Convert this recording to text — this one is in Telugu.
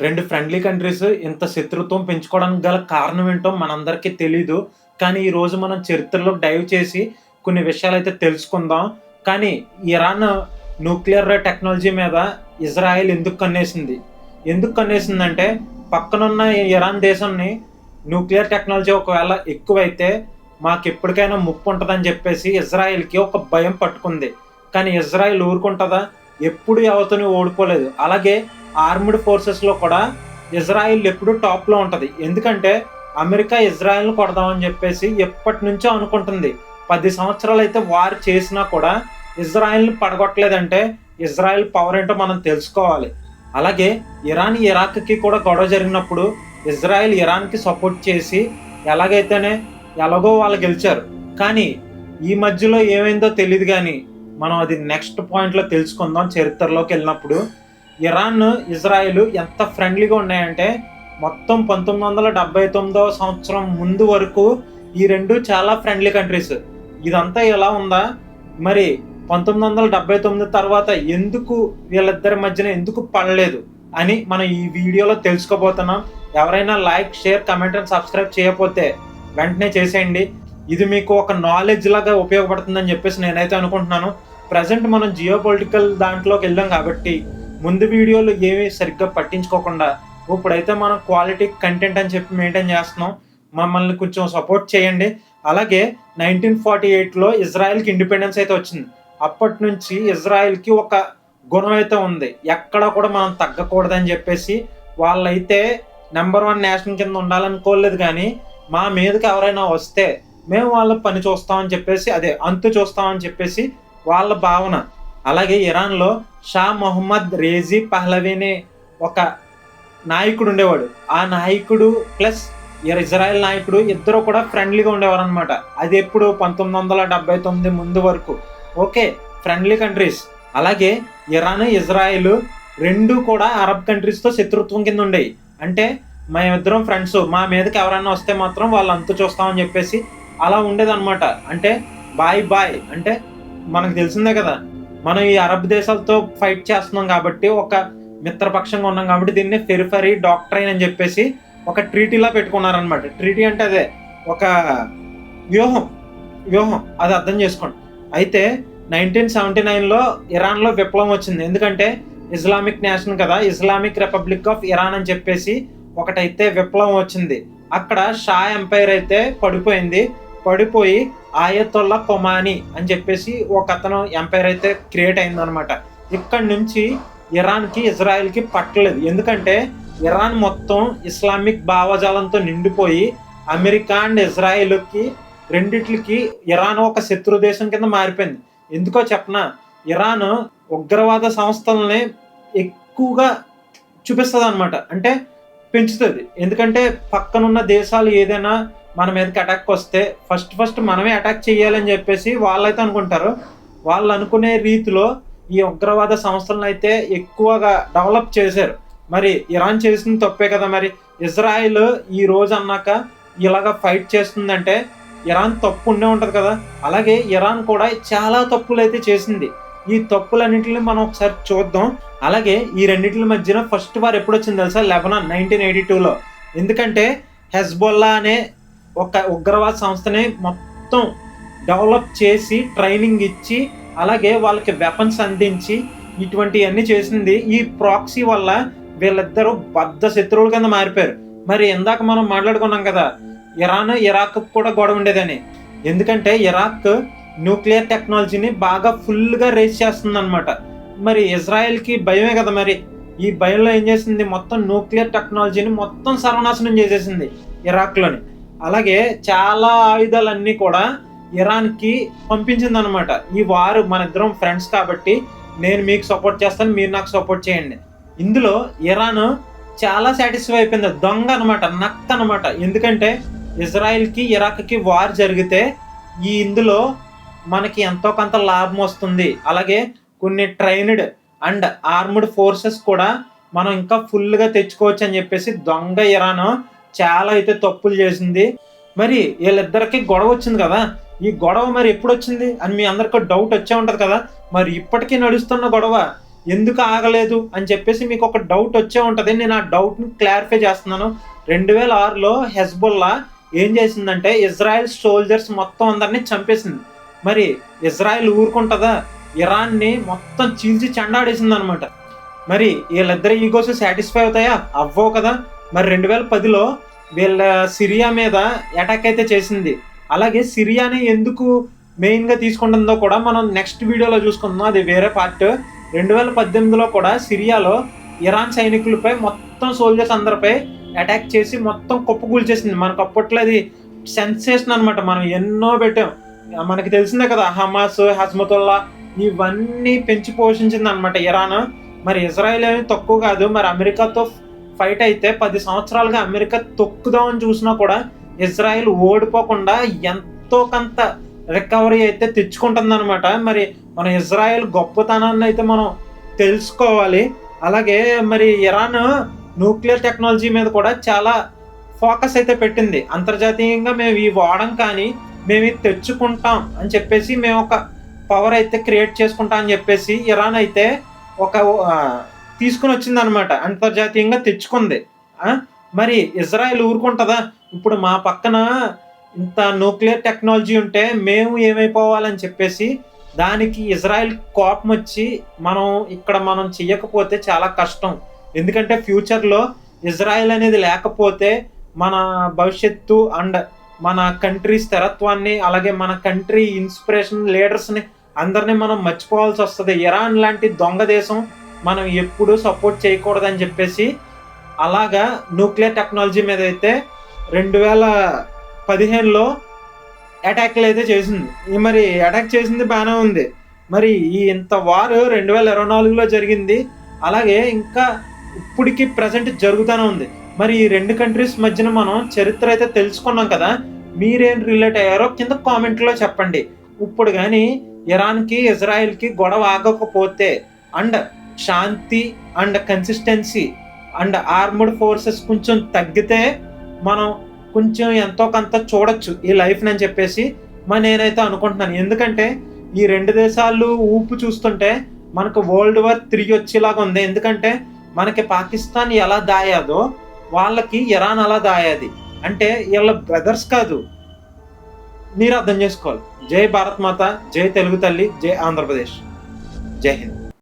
రెండు ఫ్రెండ్లీ కంట్రీస్ ఇంత శత్రుత్వం పెంచుకోవడానికి గల కారణం ఏంటో మనందరికీ తెలీదు. కానీ ఈ రోజు మనం చరిత్రలో డైవ్ చేసి కొన్ని విషయాలు అయితే తెలుసుకుందాం. కానీ ఇరాన్ న్యూక్లియర్ టెక్నాలజీ మీద ఇజ్రాయెల్ ఎందుకు కన్నేసింది? ఎందుకు కన్నేసిందంటే పక్కనున్న ఈ ఇరాన్ దేశాన్ని న్యూక్లియర్ టెక్నాలజీ ఒకవేళ ఎక్కువైతే మాకు ఎప్పటికైనా ముప్పు ఉంటుందని చెప్పేసి ఇజ్రాయెల్కి ఒక భయం పట్టుకుంది. కానీ ఇజ్రాయెల్ ఊరుకుంటుందా? ఎప్పుడు ఎవరితోని ఓడిపోలేదు. అలాగే ఆర్మ్డ్ ఫోర్సెస్లో కూడా ఇజ్రాయిల్ ఎప్పుడూ టాప్లో ఉంటుంది. ఎందుకంటే అమెరికా ఇజ్రాయెల్ను కొడదామని చెప్పేసి ఎప్పటి నుంచో అనుకుంటుంది. పది సంవత్సరాలు అయితే వార్ చేసినా కూడా ఇజ్రాయెల్ని పడగొట్టలేదంటే ఇజ్రాయిల్ పవర్ ఏంటో మనం తెలుసుకోవాలి. అలాగే ఇరాన్ ఇరాక్కి కూడా గొడవ జరిగినప్పుడు ఇజ్రాయెల్ ఇరాన్కి సపోర్ట్ చేసి ఎలాగైతేనే ఎలాగో వాళ్ళు గెలిచారు. కానీ ఈ మధ్యలో ఏమైందో తెలియదు కానీ మనం అది నెక్స్ట్ పాయింట్లో తెలుసుకుందాం చరిత్రలోకి వెళ్ళినప్పుడు ఇరాన్ ఇజ్రాయెల్ ఎంత ఫ్రెండ్లీగా ఉన్నాయంటే మొత్తం పంతొమ్మిది వందల డెబ్బై తొమ్మిదవ సంవత్సరం ముందు వరకు ఈ రెండు చాలా ఫ్రెండ్లీ కంట్రీస్. ఇదంతా ఎలా ఉందా? మరి పంతొమ్మిది వందల డెబ్బై తొమ్మిది తర్వాత ఎందుకు వీళ్ళిద్దరి మధ్యన ఎందుకు పడలేదు అని మనం ఈ వీడియోలో తెలుసుకోబోతున్నాం. ఎవరైనా like share comment and subscribe చేయకపోతే వెంటనే చేసేయండి. ఇది మీకు ఒక నాలెడ్జ్ లాగా ఉపయోగపడుతుందని చెప్పేసి నేనైతే అనుకుంటున్నాను. ప్రజెంట్ మనం జియో పొలిటికల్ దాంట్లోకి వెళ్ళాం కాబట్టి ముందు వీడియోలు ఏమీ సరిగ్గా పట్టించుకోకుండా ఇప్పుడైతే మనం క్వాలిటీ కంటెంట్ అని చెప్పి మెయింటైన్ చేస్తున్నాం. మమ్మల్ని కొంచెం సపోర్ట్ చేయండి. అలాగే నైన్టీన్ ఫార్టీ ఎయిట్లో ఇజ్రాయెల్కి ఇండిపెండెన్స్ అయితే వచ్చింది. అప్పటి నుంచి ఇజ్రాయెల్కి ఒక గుణం అయితే ఉంది. ఎక్కడ కూడా మనం తగ్గకూడదని చెప్పేసి వాళ్ళైతే నెంబర్ వన్ నేషన్ కింద ఉండాలనుకోలేదు కానీ మా మీదకి ఎవరైనా వస్తే మేము వాళ్ళ పని చూస్తామని చెప్పేసి అదే అంతు చూస్తామని చెప్పేసి వాళ్ళ భావన అలాగే ఇరాన్లో షా మొహమ్మద్ రేజీ పహ్లవీనే ఒక నాయకుడు ఉండేవాడు. ఆ నాయకుడు ప్లస్ ఇజ్రాయెల్ నాయకుడు ఇద్దరు కూడా ఫ్రెండ్లీగా ఉండేవారు అనమాట అది ఎప్పుడు పంతొమ్మిది వందల డెబ్బై తొమ్మిది ముందు వరకు. Okay friendly countries. అలాగే ఇరాన్ ఇజ్రాయెల్ రెండు కూడా అరబ్ కంట్రీస్తో శత్రుత్వం కింద ఉండేవి అంటే మేమిద్దరం ఫ్రెండ్స్. మా మీదకి ఎవరైనా వస్తే మాత్రం వాళ్ళు అంతు చూస్తామని చెప్పేసి అలా ఉండేదన్నమాట. అంటే బాయ్ బాయ్. అంటే మనకు తెలిసిందే కదా మనం ఈ అరబ్ దేశాలతో ఫైట్ చేస్తున్నాం కాబట్టి ఒక మిత్రపక్షంగా ఉన్నాం కాబట్టి దీన్ని ఫెరిఫరీ డాక్టరైన్ అని చెప్పేసి ఒక ట్రీటీలా పెట్టుకున్నారనమాట ట్రీటీ అంటే అదే ఒక వ్యూహం వ్యూహం అది అర్థం చేసుకోండి. అయితే నైన్టీన్ సెవెంటీ నైన్లో ఇరాన్లో విప్లవం వచ్చింది. ఎందుకంటే ఇస్లామిక్ నేషన్ కదా ఇస్లామిక్ రిపబ్లిక్ ఆఫ్ ఇరాన్ అని చెప్పేసి ఒకటైతే విప్లవం వచ్చింది. అక్కడ షా ఎంపైర్ అయితే పడిపోయింది. పడిపోయి ఆయతుల్లా కొమాని అని చెప్పేసి ఒక అతను ఎంపైర్ అయితే క్రియేట్ అయిందనమాట ఇక్కడి నుంచి ఇరాన్కి ఇజ్రాయెల్కి పట్టలేదు. ఎందుకంటే ఇరాన్ మొత్తం ఇస్లామిక్ భావజాలంతో నిండిపోయి అమెరికా అండ్ ఇజ్రాయెల్కి రెండిట్లకి ఇరాన్ ఒక శత్రు దేశం కింద మారిపోయింది. ఎందుకో చెప్పనా? ఇరాన్ ఉగ్రవాద సంస్థలని ఎక్కువగా చూపిస్తుంది అనమాట అంటే పెంచుతుంది. ఎందుకంటే పక్కనున్న దేశాలు ఏదైనా మన మీదకి అటాక్ వస్తే ఫస్ట్ ఫస్ట్ మనమే అటాక్ చేయాలని చెప్పేసి వాళ్ళైతే అనుకుంటారు. వాళ్ళు అనుకునే రీతిలో ఈ ఉగ్రవాద సంస్థలను అయితే ఎక్కువగా డెవలప్ చేశారు. మరి ఇరాన్ చేసిన తప్పే కదా మరి. ఇజ్రాయిల్ ఈ రోజు అన్నాక ఇలాగ ఫైట్ చేస్తుందంటే ఇరాన్ తప్పు ఉండే ఉంటుంది కదా. అలాగే ఇరాన్ కూడా చాలా తప్పులు అయితే చేసింది. ఈ తప్పులన్నింటిని మనం ఒకసారి చూద్దాం. అలాగే ఈ రెండింటి మధ్యన ఫస్ట్ వారు ఎప్పుడు వచ్చింది తెలుసా? లెబనాన్ నైన్టీన్ ఎయిటీ టూలో ఎందుకంటే హెజ్బొల్లా అనే ఒక ఉగ్రవాద సంస్థని మొత్తం డెవలప్ చేసి ట్రైనింగ్ ఇచ్చి అలాగే వాళ్ళకి వెపన్స్ అందించి ఇటువంటివన్నీ చేసింది. ఈ ప్రాక్సీ వల్ల వీళ్ళిద్దరూ బద్ద శత్రువుల కింద మారిపోయారు. మరి ఇందాక మనం మాట్లాడుకున్నాం కదా ఇరాన్ ఇరాక్ కూడా గొడవ ఉండేదని. ఎందుకంటే ఇరాక్ న్యూక్లియర్ టెక్నాలజీని బాగా ఫుల్గా రేస్ చేస్తుంది అనమాట మరి ఇజ్రాయెల్కి భయమే కదా మరి. ఈ భయంలో ఏం చేసింది? మొత్తం న్యూక్లియర్ టెక్నాలజీని మొత్తం సర్వనాశనం చేసేసింది ఇరాక్లోని. అలాగే చాలా ఆయుధాలన్నీ కూడా ఇరాన్కి పంపించిందనమాట ఈ వారు మన ఇద్దరం ఫ్రెండ్స్ కాబట్టి నేను మీకు సపోర్ట్ చేస్తాను మీరు నాకు సపోర్ట్ చేయండి. ఇందులో ఇరాన్ చాలా సాటిస్ఫై అయిపోయింది. దొంగ అనమాట నక్త అనమాట ఎందుకంటే ఇజ్రాయెల్కి ఇరాక్కి వార్ జరిగితే ఈ ఇందులో మనకి ఎంతో కొంత లాభం వస్తుంది. అలాగే కొన్ని ట్రైన్డ్ అండ్ ఆర్మ్డ్ ఫోర్సెస్ కూడా మనం ఇంకా ఫుల్గా తెచ్చుకోవచ్చు అని చెప్పేసి దొంగ ఇరాన్ చాలా అయితే తప్పులు చేసింది. మరి వీళ్ళిద్దరికి గొడవ వచ్చింది కదా ఈ గొడవ మరి ఎప్పుడు వచ్చింది అని మీ అందరికీ డౌట్ వచ్చే ఉంటుంది కదా మరి ఇప్పటికీ నడుస్తున్న గొడవ ఎందుకు ఆగలేదు అని చెప్పేసి మీకు ఒక డౌట్ వచ్చే ఉంటుంది. నేను ఆ డౌట్ని క్లారిఫై చేస్తున్నాను. రెండు వేల ఆరులో హెజ్బుల్లా ఏం చేసిందంటే ఇజ్రాయెల్ సోల్జర్స్ మొత్తం అందరినీ చంపేసింది. మరి ఇజ్రాయెల్ ఊరుకుంటుందా? ఇరాన్ని మొత్తం చీల్చి చెండాడేసింది అనమాట మరి వీళ్ళిద్దరు ఈగోస్ సాటిస్ఫై అవుతాయా? అవ్వవు కదా. మరి రెండు వేల పదిలో వీళ్ళ సిరియా మీద అటాక్ అయితే చేసింది. అలాగే సిరియాని ఎందుకు మెయిన్గా తీసుకుంటుందో కూడా మనం నెక్స్ట్ వీడియోలో చూసుకుందాం. అది వేరే పార్ట్ రెండు వేల పద్దెనిమిదిలో కూడా సిరియాలో ఇరాన్ సైనికులపై మొత్తం సోల్జర్స్ అందరిపై అటాక్ చేసి మొత్తం కుప్పకూల్చేసింది మనకు అప్పట్లో అది సెన్సేషన్ అనమాట మనం ఎన్నో పెట్టాం. మనకి తెలిసిందే కదా హమాస్ హస్మతుల్లా ఇవన్నీ పెంచి పోషించింది అనమాట ఇరాన్. మరి ఇజ్రాయెల్ ఏమి తక్కువ కాదు. మరి అమెరికాతో ఫైట్ అయితే పది సంవత్సరాలుగా అమెరికా తొక్కుదామని చూసినా కూడా ఇజ్రాయెల్ ఓడిపోకుండా ఎంతో కొంత రికవరీ అయితే తెచ్చుకుంటుంది అనమాట మరి మన ఇజ్రాయెల్ గొప్పతనాన్ని అయితే మనం తెలుసుకోవాలి. అలాగే మరి ఇరాన్ న్యూక్లియర్ టెక్నాలజీ మీద కూడా చాలా ఫోకస్ అయితే పెట్టింది. అంతర్జాతీయంగా మేము ఇవి వాడడం కానీ మేము ఇది తెచ్చుకుంటాం అని చెప్పేసి మేము ఒక పవర్ అయితే క్రియేట్ చేసుకుంటాం అని చెప్పేసి ఇరాన్ అయితే ఒక తీసుకుని వచ్చింది అనమాట అంతర్జాతీయంగా తెచ్చుకుంది. మరి ఇజ్రాయెల్ ఊరుకుంటుందా? ఇప్పుడు మా పక్కన ఇంత న్యూక్లియర్ టెక్నాలజీ ఉంటే మేము ఏమైపోవాలని చెప్పేసి దానికి ఇజ్రాయెల్ కోపం వచ్చి మనం ఇక్కడ మనం చెయ్యకపోతే చాలా కష్టం. ఎందుకంటే ఫ్యూచర్లో ఇజ్రాయెల్ అనేది లేకపోతే మన భవిష్యత్తు అండ్ మన కంట్రీ స్థిరత్వాన్ని అలాగే మన కంట్రీ ఇన్స్పిరేషన్ లీడర్స్ని అందరినీ మనం మర్చిపోవాల్సి వస్తుంది. ఇరాన్ లాంటి దొంగ దేశం మనం ఎప్పుడూ సపోర్ట్ చేయకూడదని చెప్పేసి అలాగా న్యూక్లియర్ టెక్నాలజీ మీద అయితే రెండు వేల పదిహేనులో అటాక్లు అయితే చేసింది. మరి అటాక్ చేసింది బాగానే ఉంది. మరి ఈ ఇంత వారు రెండు వేల ఇరవై నాలుగులో జరిగింది. అలాగే ఇంకా ఇప్పటికి ప్రజెంట్ జరుగుతూనే ఉంది. మరి ఈ రెండు కంట్రీస్ మధ్యన మనం చరిత్ర అయితే తెలుసుకున్నాం కదా మీరేం రిలేట్ అయ్యారో కింద కామెంట్లో చెప్పండి. ఇప్పుడు కానీ ఇరాన్కి ఇజ్రాయెల్కి గొడవ ఆగకపోతే and Shanti and consistency and armed forces కొంచెం తగ్గితే మనం కొంచెం ఎంతో కొంత చూడొచ్చు ఈ లైఫ్ అని చెప్పేసి మరి నేనైతే అనుకుంటున్నాను. ఎందుకంటే ఈ రెండు దేశాలు ఊపు చూస్తుంటే మనకు వరల్డ్ వార్ త్రీ వచ్చేలాగా ఉంది. ఎందుకంటే మనకి పాకిస్తాన్ ఎలా దాయాదో వాళ్ళకి ఇరాన్ అలా దాయాది. అంటే వీళ్ళ బ్రదర్స్ కాదు. మీరు అర్థం చేసుకోవాలి. జై భారత్ మాత జై తెలుగు తల్లి జై ఆంధ్రప్రదేశ్. జై హింద్.